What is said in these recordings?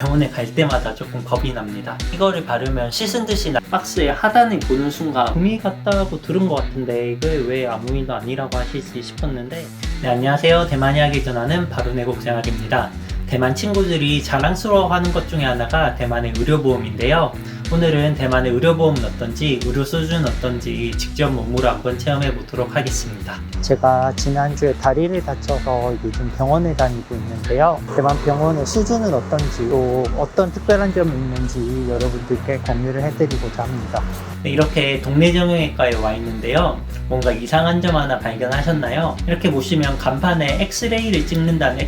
병원에 갈 때마다 조금 겁이 납니다. 이거를 바르면 씻은 듯이 나- 박스의 하단을 보는 순간 금이 같다고 들은 것 같은데 이게 왜 아무 일도 아니라고 하실지 싶었는데 네 안녕하세요 대만 이야기 전하는 바로 내곡 생활입니다. 대만 친구들이 자랑스러워하는 것 중에 하나가 대만의 의료보험인데요. 오늘은 대만의 의료보험은 어떤지, 의료 수준은 어떤지 직접 몸으로 한번 체험해 보도록 하겠습니다. 제가 지난주에 다리를 다쳐서 요즘 병원에 다니고 있는데요. 대만 병원의 수준은 어떤지, 또 어떤 특별한 점이 있는지 여러분들께 공유를 해드리고자 합니다. 네, 이렇게 동네 정형외과에 와 있는데요. 뭔가 이상한 점 하나 발견하셨나요? 이렇게 보시면 간판에 엑스레이를 찍는다는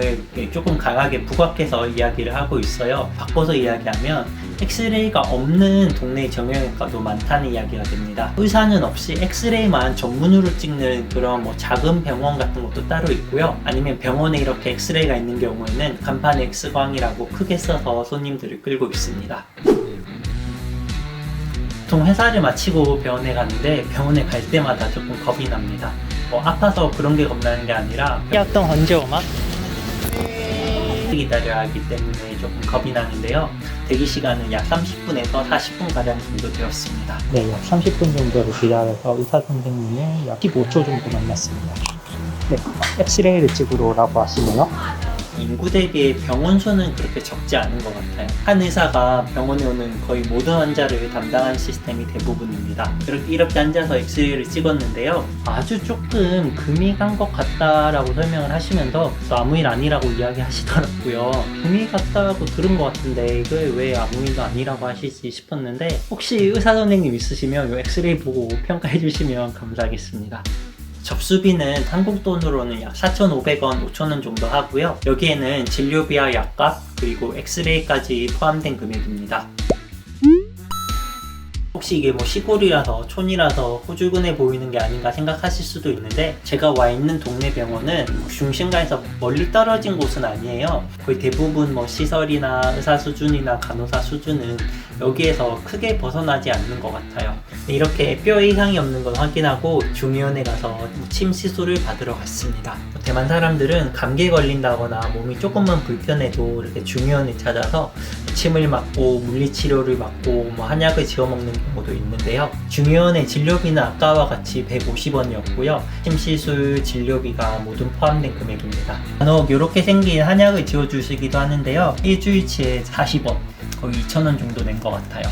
이렇게 조금 강하게 부각해서 이야기를 하고 있어요. 바꿔서 이야기하면 엑스레이가 없는 동네 정형외과도 많다는 이야기가 됩니다. 의사는 없이 엑스레이만 전문으로 찍는 그런 뭐 작은 병원 같은 것도 따로 있고요. 아니면 병원에 이렇게 엑스레이가 있는 경우에는 간판에 X광이라고 크게 써서 손님들을 끌고 있습니다. 보통 회사를 마치고 병원에 가는데 병원에 갈 때마다 조금 겁이 납니다. 뭐 아파서 그런 게 겁나는 게 아니라 약동 언제 오마? 기다려야 하기 때문에 조금 겁이 나는데요. 대기 시간은 약 30분에서 40분 가량 정도 되었습니다. 네, 약 30분 정도를 기다려서 의사 선생님을 약 15초 정도 만났습니다. 네, 엑스레이를 찍으러 오라고 하시네요. 인구 대비에 병원 수는 그렇게 적지 않은 것 같아요. 한 의사가 병원에 오는 거의 모든 환자를 담당하는 시스템이 대부분입니다. 이렇게, 이렇게 앉아서 엑스레이를 찍었는데요. 아주 조금 금이 간 것 같다라고 설명을 하시면서 또 아무 일 아니라고 이야기하시더라고요. 금이 갔다고 들은 것 같은데 이게 왜 아무 일도 아니라고 하실지 싶었는데 혹시 의사 선생님 있으시면 이 엑스레이 보고 평가해 주시면 감사하겠습니다. 접수비는 한국 돈으로는 약 4,500원, 5,000원 정도 하고요. 여기에는 진료비와 약값 그리고 엑스레이까지 포함된 금액입니다. 혹시 이게 뭐 시골이라서 촌이라서 호주근해 보이는 게 아닌가 생각하실 수도 있는데 제가 와 있는 동네 병원은 뭐 중심가에서 멀리 떨어진 곳은 아니에요. 거의 대부분 뭐 시설이나 의사 수준이나 간호사 수준은 여기에서 크게 벗어나지 않는 것 같아요. 이렇게 뼈 이상이 없는 걸 확인하고 중의원에 가서 침 시술을 받으러 갔습니다. 대만 사람들은 감기에 걸린다거나 몸이 조금만 불편해도 이렇게 중의원에 찾아서 침을 맞고 물리치료를 받고 뭐 한약을 지어 먹는 경우도 있는데요. 중의원의 진료비는 아까와 같이 150원이었고요. 침 시술 진료비가 모두 포함된 금액입니다. 간혹 이렇게 생긴 한약을 지어 주시기도 하는데요. 일주일치에 40원, 거의 2,000원 정도 낸 것 같아요.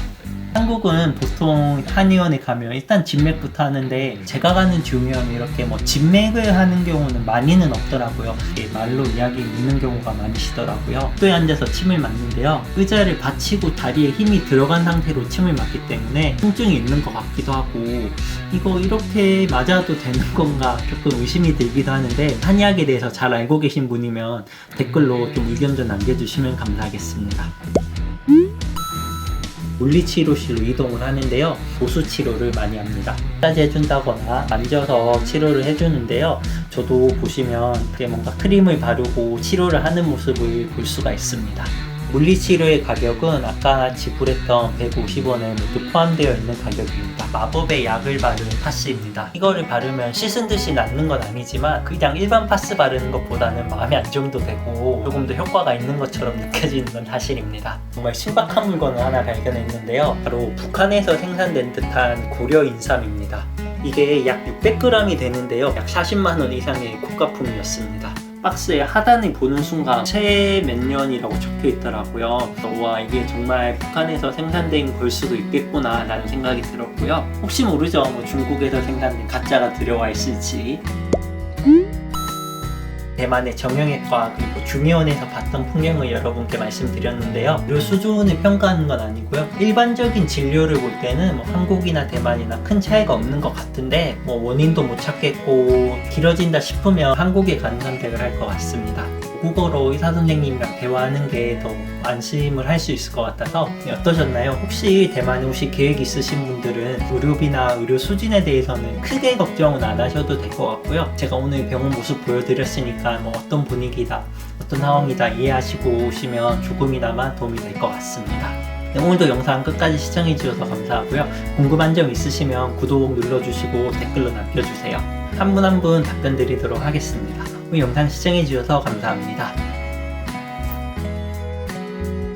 한국은 보통 한의원에 가면 일단 진맥부터 하는데 제가 가는 중의원은 이렇게 뭐 진맥을 하는 경우는 많이는 없더라고요. 말로 이야기 묻는 경우가 많으시더라고요. 뼈에 앉아서 침을 맞는데요. 의자를 받치고 다리에 힘이 들어간 상태로 침을 맞기 때문에 통증이 있는 것 같기도 하고 이거 이렇게 맞아도 되는 건가 조금 의심이 들기도 하는데 한의학에 대해서 잘 알고 계신 분이면 댓글로 좀 의견 좀 남겨주시면 감사하겠습니다. 물리치료실로 이동을 하는데요. 보수 치료를 많이 합니다. 마사지 해준다거나 만져서 치료를 해주는데요. 저도 보시면 이렇게 뭔가 크림을 바르고 치료를 하는 모습을 볼 수가 있습니다. 물리치료의 가격은 아까 지불했던 150원에 모두 포함되어 있는 가격입니다. 마법의 약을 바르는 파스입니다. 이거를 바르면 씻은 듯이 낫는 건 아니지만 그냥 일반 파스 바르는 것보다는 마음이 안정도 되고 조금 더 효과가 있는 것처럼 느껴지는 건 사실입니다. 정말 신박한 물건을 하나 발견했는데요. 바로 북한에서 생산된 듯한 고려 인삼입니다. 이게 약 600g이 되는데요. 약 40만 원 이상의 고가품이었습니다. 박스의 하단을 보는 순간 최 몇 년이라고 적혀 있더라고요. 와 이게 정말 북한에서 생산된 걸 수도 있겠구나 라는 생각이 들었고요. 혹시 모르죠. 뭐 중국에서 생산된 가짜가 들어와 있을지. 대만의 정형외과 그리고 중의원에서 봤던 풍경을 여러분께 말씀드렸는데요. 의료 수준을 평가하는 건 아니고요. 일반적인 진료를 볼 때는 뭐 한국이나 대만이나 큰 차이가 없는 것 같은데 뭐 원인도 못 찾겠고 길어진다 싶으면 한국에 가는 선택을 할 것 같습니다. 국어로 의사 선생님이랑 대화하는 게 더 안심을 할 수 있을 것 같아서 네, 어떠셨나요? 혹시 대만에 오실 계획 있으신 분들은 의료비나 의료 수준에 대해서는 크게 걱정은 안 하셔도 될 것 같고요. 제가 오늘 병원 모습 보여드렸으니까 뭐 어떤 분위기다, 어떤 상황이다 이해하시고 오시면 조금이나마 도움이 될 것 같습니다. 네, 오늘도 영상 끝까지 시청해주셔서 감사하고요. 궁금한 점 있으시면 구독 눌러주시고 댓글로 남겨주세요. 한 분 한 분 답변 드리도록 하겠습니다. 오늘 영상 시청해주셔서 감사합니다.